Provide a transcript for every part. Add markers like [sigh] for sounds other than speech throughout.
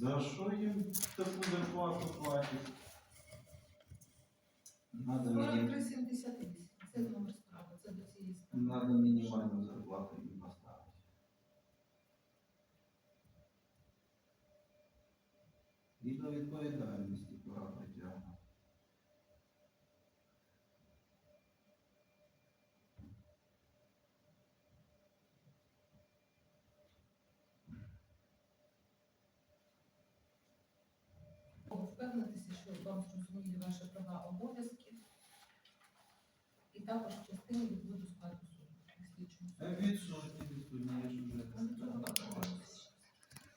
За що їм таку зарплату платять? Надо, міні... 43,78. Це номер справи, це до цієї справи. Надо мінімальну зарплату їм поставити. І до відповідальності пора притягнути. Впевнитися, що ваші права обов'язки. І також в частині відводу складу суду. Відсутні, відсутні, я вже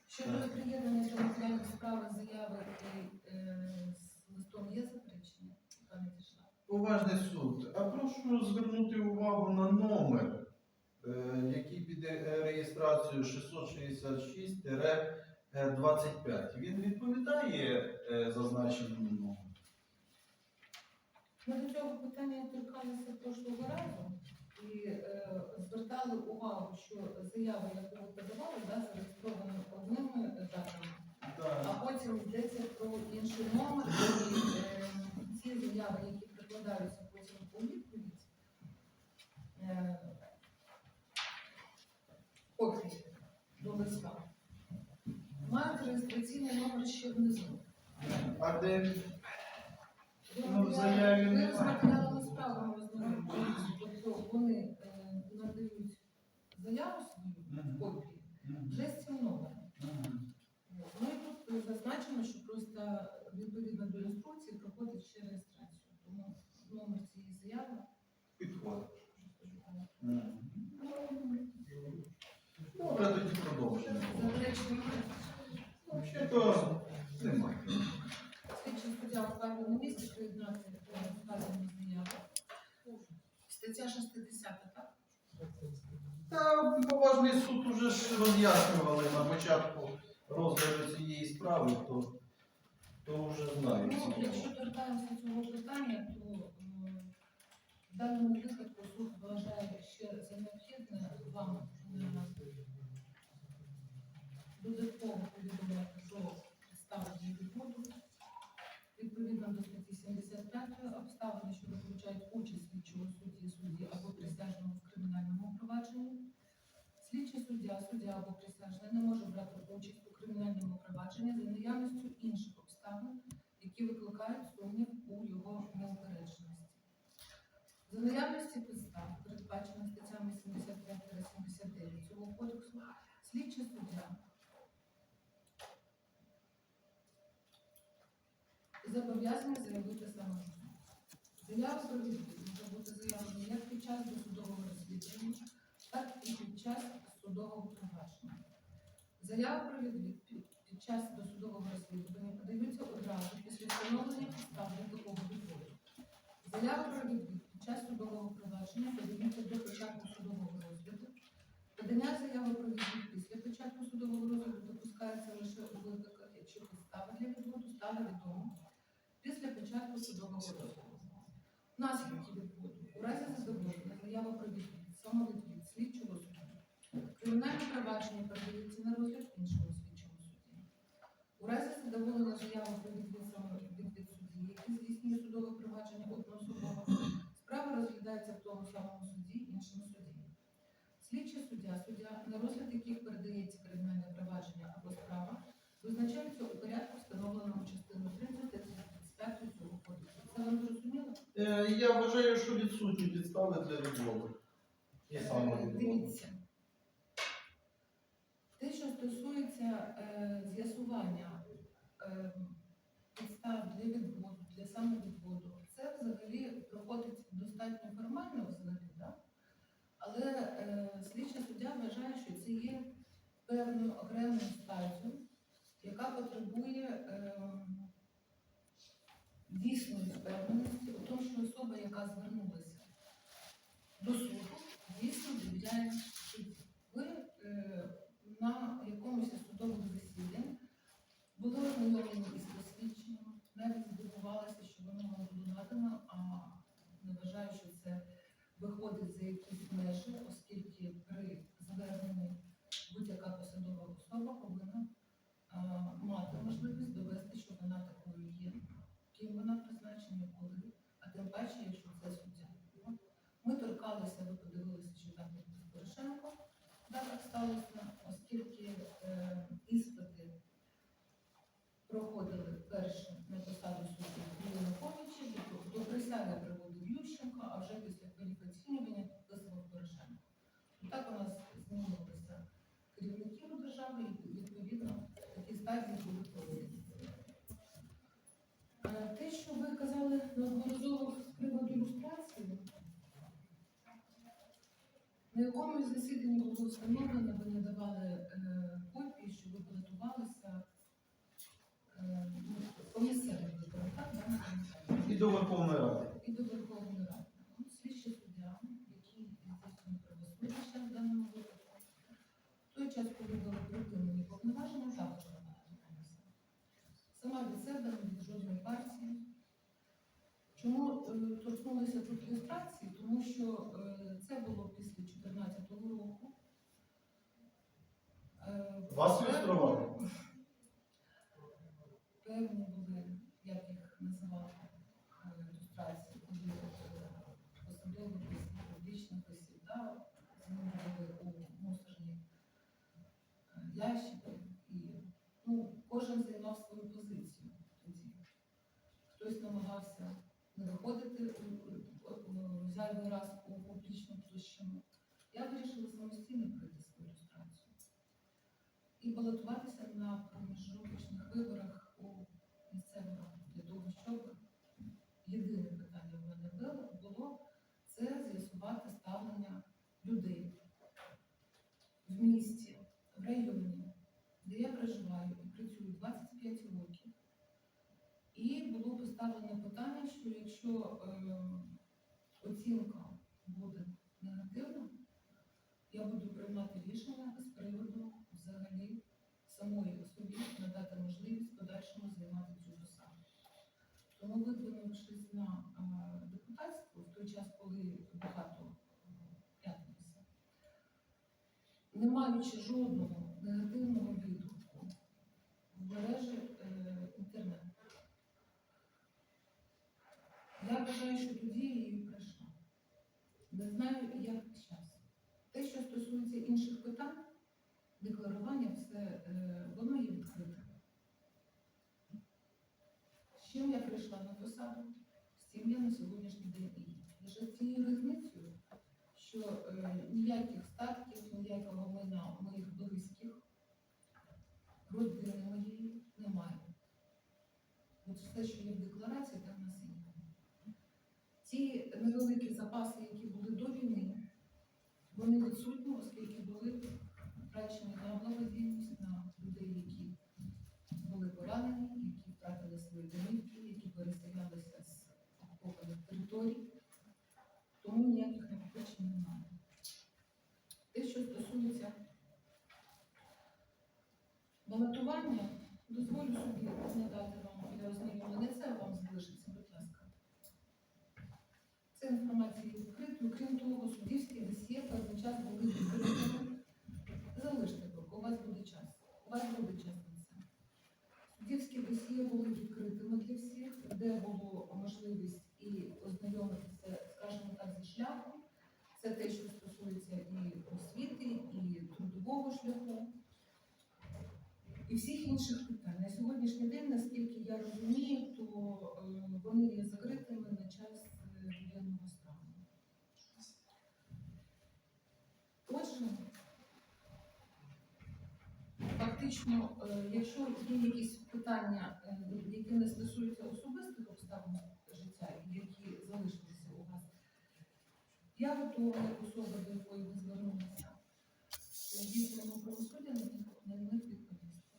Щодо приєднання до матеріальної справи заяви і е, з листом є заперечення, яка надійшла? Поважний суд, а прошу звернути увагу на номер, е, який піде е, реєстрацію 666-25. Він відповідає е, зазначеному номеру. Ми до цього питання торкалися прошлого разу і е, звертали увагу, що заява, яку ви подавали, да, зареєстрована одними датами, а потім йдеться про інший номер, і е, ці заяви, які прикладаються потім у відповідь, е, копії до листа, мають реєстраційний номер ще внизу. А де Ну, в заяві ви немає. матеріалами справи ознайомлюєтесь, тобто вони е, надають заяву свою Мгм. копії Мгм. вже з цим номером. Мгм. Ну і тут зазначено, що просто відповідно до інструкції проходить ще реєстрацію. Тому номер цієї заяви Підходить. Мгм. Добре, тоді продовжуємо. заперечення. Взагалі-то немає. Слідчий суддя в вказаному місці приєднати до вказаної заяви. Стаття 60, так? Та суд уже ж роз'яснювали на початку розгляду цієї справи, то, то вже знають. Ну, якщо норми. торкаємося цього питання, то е, в даному випадку суд вважає ще за необхідне вам е, додатково повідомляти про підстави для відводу. Відповідно до статті 75 обставини, що виключають участь слідчого судді, судді або присяжного в кримінальному провадженні. Слідчий суддя, або присяжний не може брати участь у кримінальному провадженні за наявністю інших обставин, які викликають сумнів у його неупередженості. За наявності підстав, передбачених статтями 75-79 цього кодексу, слідчий суддя зобов'язаний заявити самостійно. Заява про відвід може бути заявлена як під час досудового розслідування, так і під час судового провадження. Заява про відвід під- під час досудового розслідування подаються одразу після встановлення підстав для такого відводу. Заява про відвід під час судового провадження подаються до початку судового розгляду. Подання заяви про відвід після початку судового розгляду допускається лише у випадках, якщо підстави для відводу стали відомі після початку судового розгляду. Наслідки відводу. У разі задоволення заява про відвід, самовідвід слідчого суду. Кримінальне провадження передається на розгляд іншого слідчого судді. У разі задоволення заяви про відвід самовідвід судді, який здійснює судове провадження одноособово, справа розглядається Слідчий суддя, суддя, на розгляд яких передається кримінальне провадження або справа, визначаються у порядку, встановленому частиною 30 та 35 цього кодексу. Це вам зрозуміло? Е, Я вважаю, що відсутні підстави для відмови. Е. Дивіться. Те, що стосується е, з'ясування е, підстав для відводу, для самовідводу, це взагалі проходить достатньо формально? Але е, слідчий суддя вважає, що це є певною окремою статтю, яка потребує е, дійсної впевненості у тому, що особа, яка звернулася до суду, дійсно довіряє суді. Ви е, на якомусь із судових засідань були ознайомлені із посвідченням, навіть здивувалися, що воно було надано, а не вважаю, що це виходить за якісь межі, оскільки при зверненні будь-яка посадова особа повинна а, мати можливість довести, що вона такою є, ким вона призначена, коли, а тим паче, якщо це суддя. Ми торкалися, ви подивилися, що там Порошенко. Так, так сталося, оскільки е, іспити проходили перші. Встановлено, ви надавали е, копії, що ви балотувалися е, ну, місцевим так? І до Верховної Ради. і до Верховної Ради. Ну, Слідчий суддя, який здійснює правосуддя ще в даному випадку, в той час, коли були припинені повноваження, також намагалися. Сама від себе, не від жодної партії. Чому е, торкнулися тут ілюстрації? Тому що це було після 2014 року. Е, Вас ілюстрували? [laughs] Певні були, як їх називати, е, ілюстрації, коли е, посадових публічних осіб, да, змінювали у мусорні е, ящики. І ну, кожен займав свою позицію тоді. Хтось намагався не виходити у, зайвий раз у публічну площину. Я вирішила самостійно і балотуватися на проміжрочних виборах у місцеву раду для того, щоб єдине питання в мене було, було це з'ясувати ставлення людей в місті, в районі, де я проживаю і працюю 25 років. І було поставлено питання, що якщо е, оцінка буде негативна, я буду приймати рішення самої особі надати можливість подальшому займати цю посаду. Тому видвинувшись на депутатство в той час, коли багато п'ятниця, не маючи жодного негативного відгуку в мережі е, інтернет. Я вважаю, що тоді я її пройшла. Не знаю, як зараз. Те, що стосується інших питань, декларування, все е, воно є відкрите. З чим я прийшла на посаду, з цим я на сьогоднішній день і. Лише з цією різницею, що е, ніяких статків, ніякого майна моїх близьких, родини моєї немає. От все, що є в декларації, там нас є. Ті невеликі запаси, які були до війни, вони відсутні, оскільки втрачені на благодійність, на людей, які були поранені, які втратили свої домівки, які переселялися з окупованих територій. Тому ніяких накопичень немає. Те, що стосується балотування, дозволю собі надати вам для ознайомлення. Це вам залишиться, будь ласка. Це інформація є відкритою. Крім того, суддівські досьє певний час були відкритими. Залиште поки, у вас буде час. У вас буде на. Суддівські досьє були відкритими для всіх, де було можливість і ознайомитися, скажімо так, зі шляхом. Це те, що стосується і освіти, і трудового шляху, і всіх інших питань. На сьогоднішній день, наскільки я розумію, то е, вони є закритими на час е, воєнного стану. Отже, фактично, е, якщо є якісь питання, е, які не стосуються особистих обставин життя, які залишилися у вас, я готова як особа, до якої ви звернулися, здійснюємо правосуддя на них на них відповісти.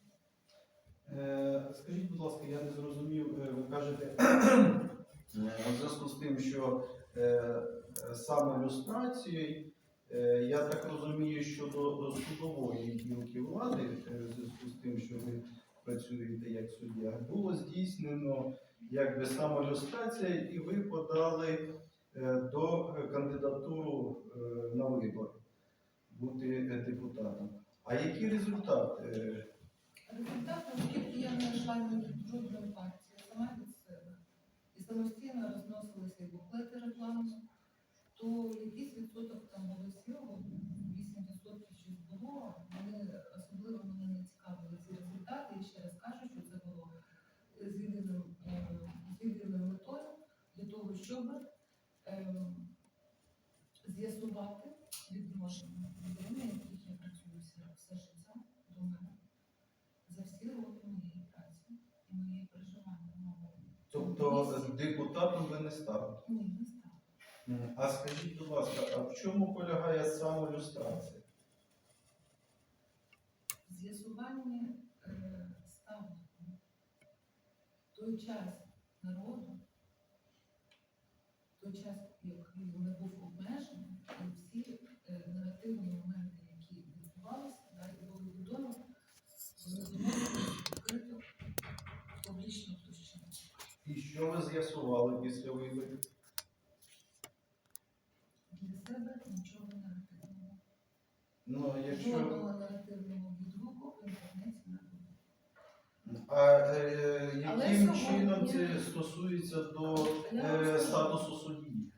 Е, Скажіть, будь ласка, я не зрозумів, ви кажете, у зв'язку з тим, що саме люстрацією, я так розумію, що до, до судової гілки влади, е, в зв'язку з тим, що ви працюєте як суддя, було здійснено якби саме люстрація, і ви подали е, до кандидатуру е, на вибори бути е, депутатом. А який результат? е, Результат, оскільки я не йшла жодної партії, сама від себе, і самостійно розносилися і буклети рекламні, то якийсь відсоток там голосів, 8% щось було, вони особливо мене не цікавили ці результати. І ще раз кажу, що це було е, е, з єдиною метою для того, щоб ем, з'ясувати відношення людей, на яких я працюю все життя до мене за всі роки моєї праці і моєї переживання. Тобто депутатом ви не стали? Ні, не а скажіть, будь ласка, а в чому полягає самолюстрація? З'ясування е, той час народу, той час, як він був обмежений, і всі е, негативні моменти. це стосується до е, статусу судді.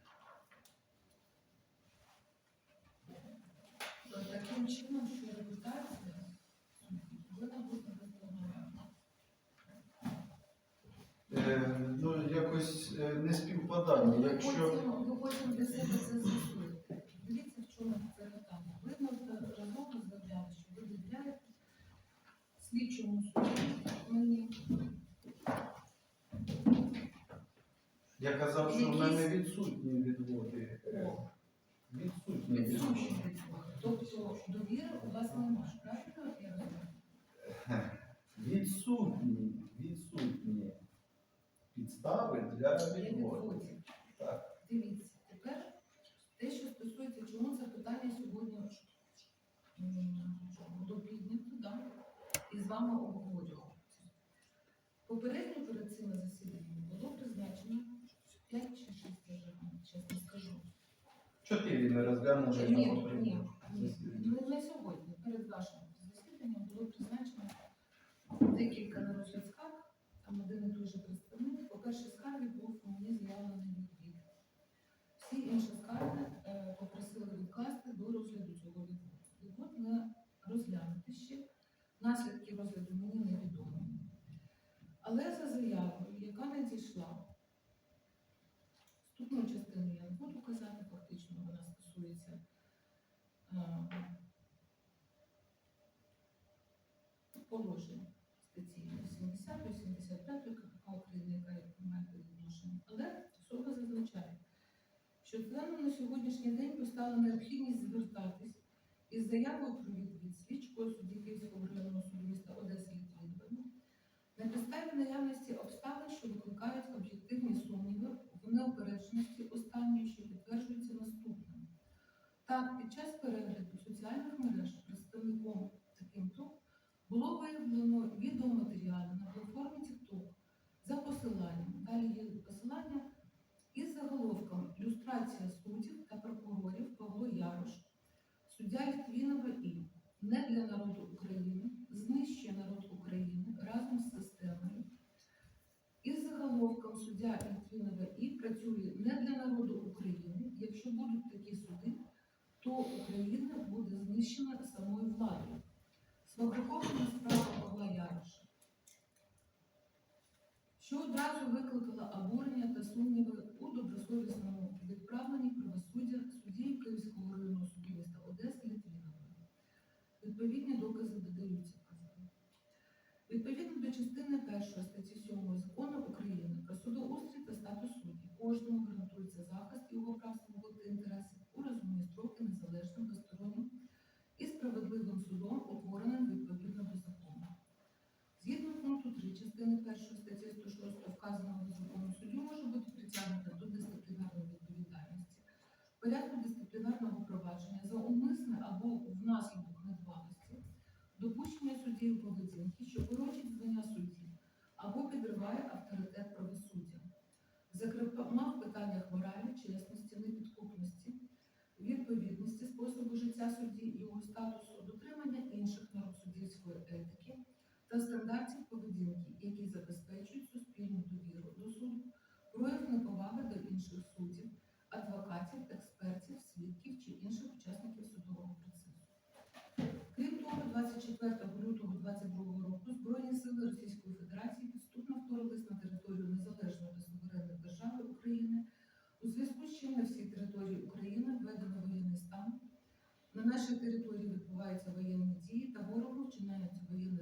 Тобто таким чином, що репутація повинна бути Е, Ну, якось е, не співпадання. Якщо Потім ви для себе це з'ясуєте. Дивіться, в чому це питання. Ви можете розмовно заявляти, що ви довіряєте слідчому суду. казав, що в мене відсутні відводи. Відсутні відсутні. Тобто довіри у вас немає, правильно? всі інші скарги е, попросили відкласти до розгляду цього відводу. не розглянути ще. Наслідки розгляду мені невідомі. Але за заявою, яка надійшла, вступну частину я не буду казати, фактично вона стосується. Е, що членам на сьогоднішній день постала необхідність звертатись із заявою про відвід слідчого судді Київського районного суду міста Одеси Літвину на підставі наявності обставин, що викликають об'єктивні сумніви в неупередженості останньої, що підтверджується наступним. Так, під час перегляду соціальних мереж представником таким ТОК було виявлено відеоматеріальне на нашій території відбуваються воєнні дії та ворогу вчиняються воєнні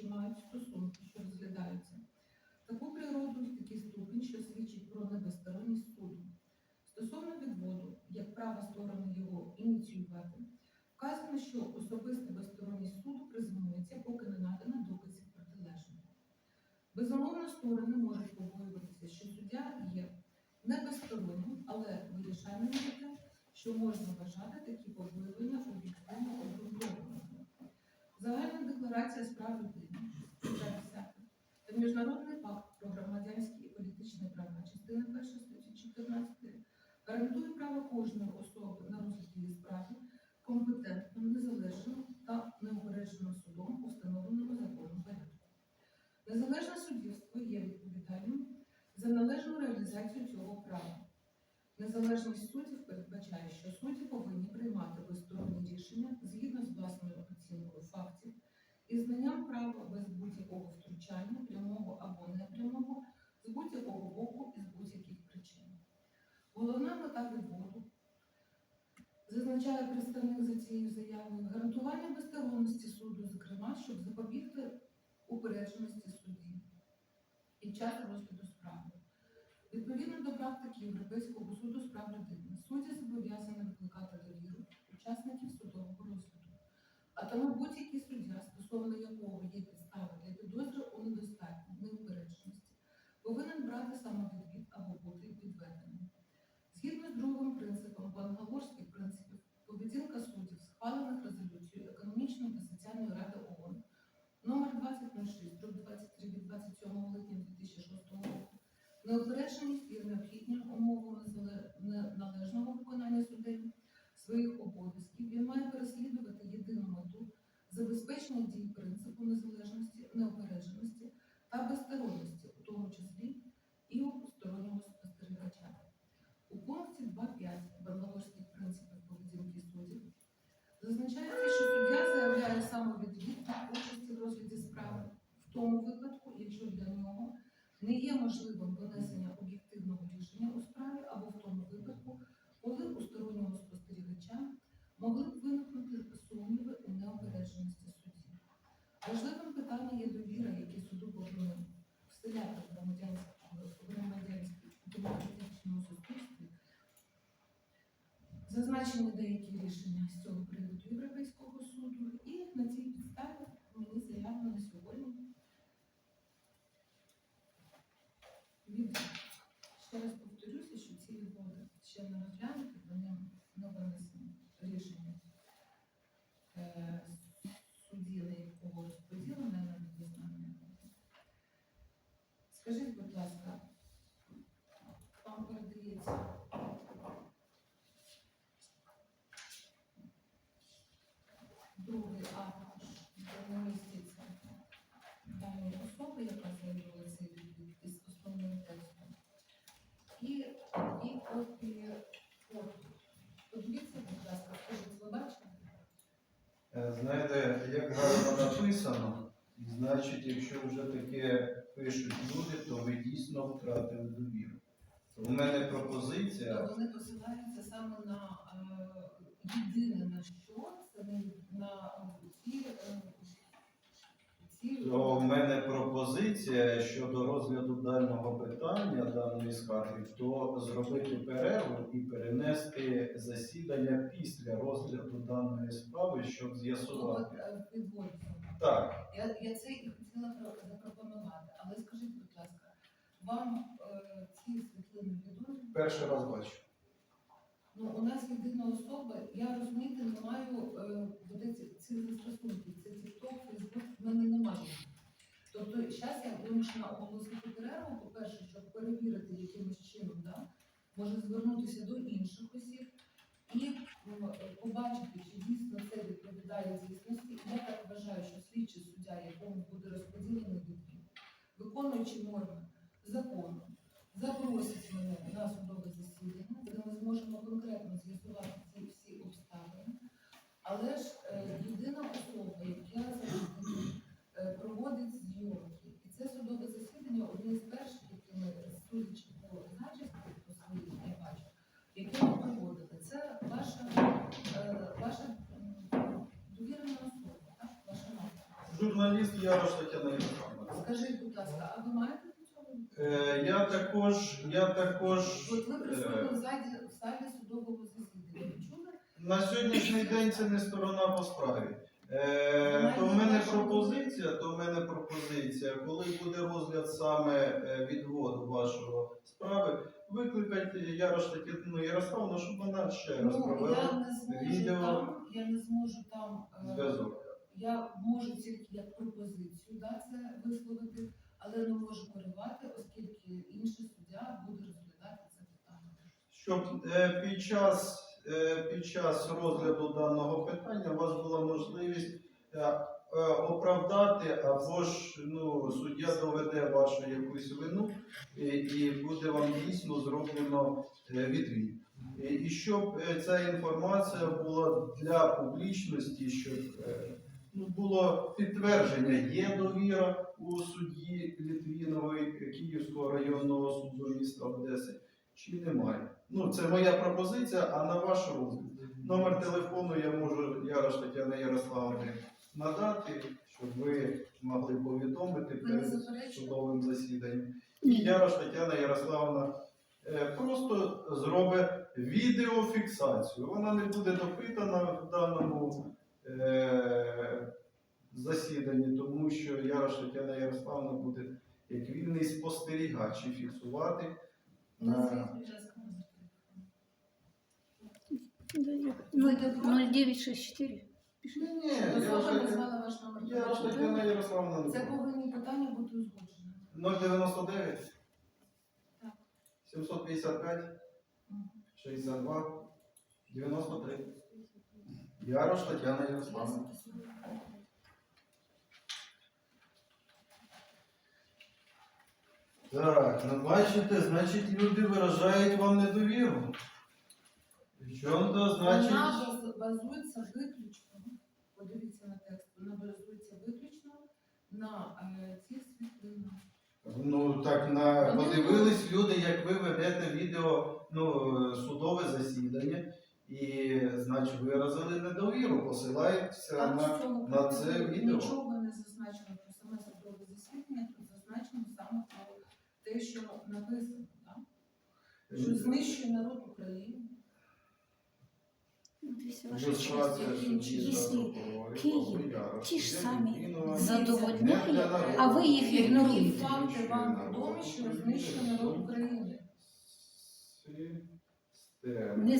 чи мають стосунки, що розглядаються. Таку природу такий ступінь, що свідчить про недосторонність суду. Стосовно відводу, як права сторони його ініціювати, вказано, що особиста безсторонність суду призимується, поки не надана доказів протилежного. Безумовно, сторони можуть побоюватися, що суддя є недостороннім, але вирішальним таке, що можна вважати такі побоювання об'єктивно обґрунтованими. Загальна декларація справи. hoje não. гарантування безсторонності суду, зокрема, щоб запобігти упередженості судді під час розгляду справи. Відповідно до практики Європейського суду з прав людини, судді зобов'язані викликати довіру учасників судового розгляду. А тому будь-який суддя, стосовно якого є тому випадку, якщо для нього не є можливим донесення об'єктивного рішення у справі, написано. Значить, якщо вже таке пишуть люди, то ви дійсно втратили довіру. У мене пропозиція. Тобто вони посилаються саме на е, єдине на що, це на е, ці. Е, то в мене пропозиція щодо розгляду даного питання даної скарги, то зробити перерву і перенести засідання після розгляду даної справи, щоб ну, з'ясувати. Так, Я, я це і хотіла запропонувати, але скажіть, будь ласка, вам е, ці світлини відомі? перший раз бачу. Ну, у нас єдина особа, я розумієте, не маю е, от ці- цих застосунків, це TikTok, Facebook, в мене немає. Тобто, зараз я вимушена оголосити перерву, по-перше, щоб перевірити якимось чином, да? може звернутися до інших осіб і е, побачити, чи дійсно це відповідає дійсності. Я так вважаю, що слідчий суддя, якому буде розподілений відвід, виконуючи норми закону, запросить мене на судове засідання, де ми зможемо конкретно з'ясувати ці всі обставини. Але ж е, єдина особа, яка завжди е, проводить зйомки, і це судове засідання одне з перших, які ми судячи по зачісті, по своїй я бачу, яке ми проводили. Це ваша, е, ваша м, довірена особа, так? Ваша мама. Журналіст Ярош Тетяна Євгенівна. Скажіть, будь ласка, а ви маєте до цього? Е, я також, я також От ви е, присутні в залі, в залі судового засідання. Ви чули? на сьогоднішній день це не сторона по справі. Е, то в мене пропозиція, то в мене пропозиція, коли буде розгляд саме е, відводу вашого справи, викликайте Ярош Тетяну Ярославну, щоб вона ще раз Ну, я провела не зможу відео. там, я не зможу там, е, зв'язок. Я можу тільки як пропозицію да, це висловити, але не можу керувати, оскільки інший суддя буде розглядати це питання. Щоб е, під час, е, під час розгляду даного питання у вас була можливість е, е, оправдати або ж ну, суддя доведе вашу якусь вину і, і буде вам дійсно зроблено е, відвід. І, і щоб е, ця інформація була для публічності, щоб е, було підтвердження, є довіра у судді Літвінової Київського районного суду міста Одеси, чи немає. Ну, це моя пропозиція, а на ваш розгляд. Номер телефону я можу Ярош Тетяна Ярославовна надати, щоб ви могли повідомити перед судовим засіданням. І. Ярош Тетяна Ярославовна е, просто зробить відеофіксацію. Вона не буде допитана в даному е, засіданні, тому що Ярош Тетяна Ярославовна буде як вільний спостерігач і фіксувати. На- будь ласка, номер телефону. 0964. Ні, ні, Ярош Тетяна- не Це повинні питання бути узгоджені. 099 Так. 755 Мгм. 62 93. Ярош Тетяна Я Ярославовна. записую. Так, ну бачите, значить люди виражають вам недовіру. Причому значить. Вона базується виключно, подивіться на текст, вона базується виключно на е, цих світлинах. Ну так на подивились люди, як ви ведете відео, ну, судове засідання, і значить виразили недовіру, посилаються Там на. в цьому на це протоколі відео. нічого не зазначено про саме судове засідання, тут зазначено саме про те, що написано, так? що знищує народ України. Дивіться, ваша честь, якщо Київ ті ж самі задовольняє, а ви їх ігноруєте. факти вам відомі, що знищує народ України? Не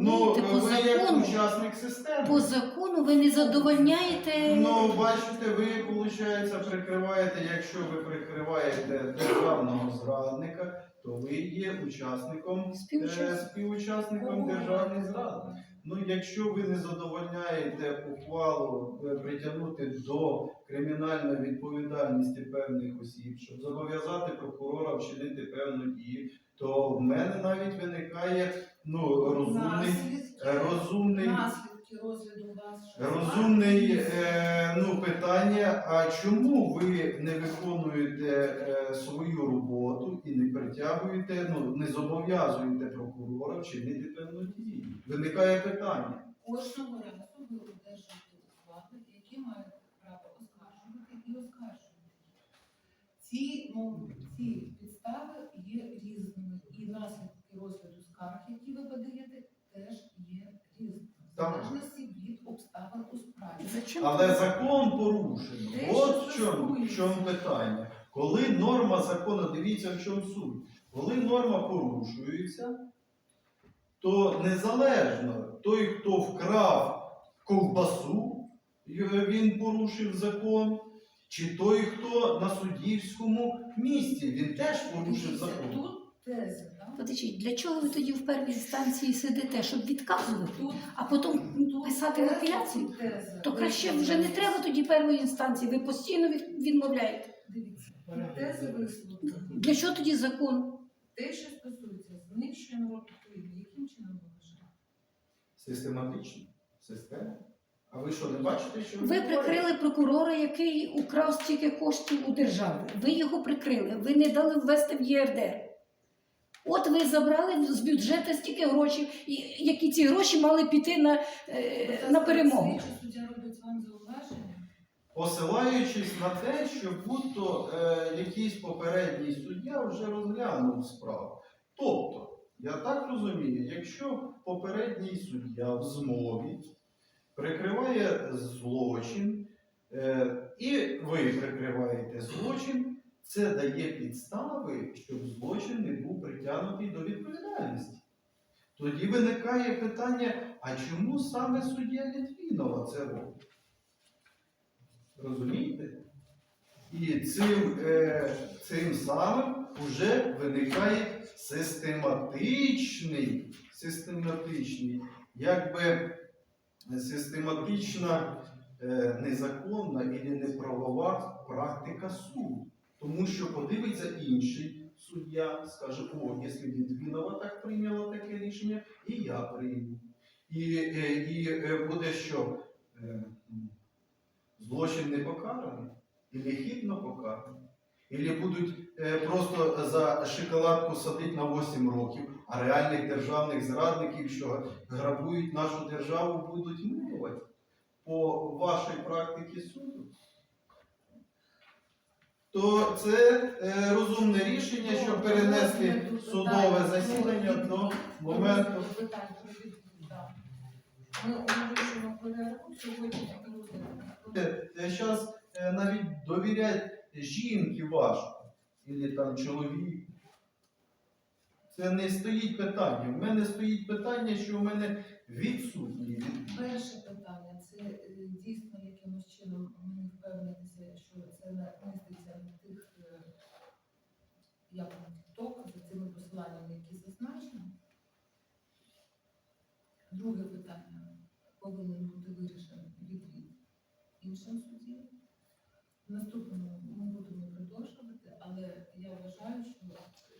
Ну, по ви як закону. учасник системи. По закону ви не задовольняєте. Ну, бачите, ви, виходить, прикриваєте, якщо ви прикриваєте державного зрадника, то ви є учасником, е, Співучасник. співучасником державної зради. Ну, якщо ви не задовольняєте ухвалу е, притягнути до кримінальної відповідальності певних осіб, щоб зобов'язати прокурора вчинити певну дію, то в мене навіть виникає ну, розумний, розумний наслідки розгляду Розумний е, ну, питання, а чому ви не виконуєте е, свою роботу і не притягуєте, ну не зобов'язуєте прокурора вчинити певну дію? Виникає питання. Кожного разу ви одержуєте ухвали, які мають право оскаржувати і оскаржувати. ці, ну, ці підстави є різними, і наслідки розгляду скарг, які ви подаєте, теж є різними. В залежності від обставин у справі. Зачем? Але закон порушено. Те, От в що чому, в стосується. чому питання. Коли норма закону, дивіться в чому суть. Коли норма порушується, то незалежно той, хто вкрав ковбасу, він порушив закон, чи той, хто на суддівському місці, він теж порушив Дивіться, закон. Тут Подождіть, для чого ви тоді в першій інстанції сидите, щоб відказувати, а потім писати апеляцію? То краще вже не треба тоді першої інстанції, ви постійно відмовляєте. Дивіться, тези висловлені. Для чого тоді закон? Те, що стосується знищення України, яким чином ви вважаєте? Систематично. Система. А ви що, не бачите, що Ви прикрили прокурора, який украв стільки коштів у держави. Ви його прикрили, ви не дали ввести в ЄРДР. От ви забрали з бюджету стільки грошей, які ці гроші мали піти на, е, на перемогу. Посилаючись на те, що будь-то е, якийсь попередній суддя вже розглянув справу. Тобто, я так розумію, якщо попередній суддя в змові прикриває злочин, е, і ви прикриваєте злочин, це дає підстави, щоб злочин не був притягнутий до відповідальності. Тоді виникає питання, а чому саме суддя Літвінова це робить? Розумієте? І цим, е, цим самим вже виникає систематичний, систематичний, якби систематична е, незаконна і неправова практика суду. Тому що подивиться інший суддя, скаже, о, якщо Літвінова так прийняла таке рішення, і я прийму. І, е, і е, буде що? Е, злочин не покараний, і хібно покараний. Ілі будуть просто за шоколадку садити на 8 років, а реальних державних зрадників, що грабують нашу державу, будуть милувати по вашій практиці суду. То це е, розумне рішення, щоб перенести судове засідання до моменту. Ми оголошуємо перерву сьогодні. Зараз е, навіть довіряти жінки важко, або там чоловік. Це не стоїть питання. У мене стоїть питання, що у мене відсутні. Перше питання це е, дійсно якимось чином мені впевнитися є докази цими посиланнями, які зазначені. Друге питання повинен бути вирішений відвід іншим суді. Наступному ми будемо продовжувати, але я вважаю, що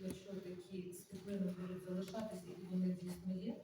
якщо такі світлини будуть залишатися і вони дійсно є.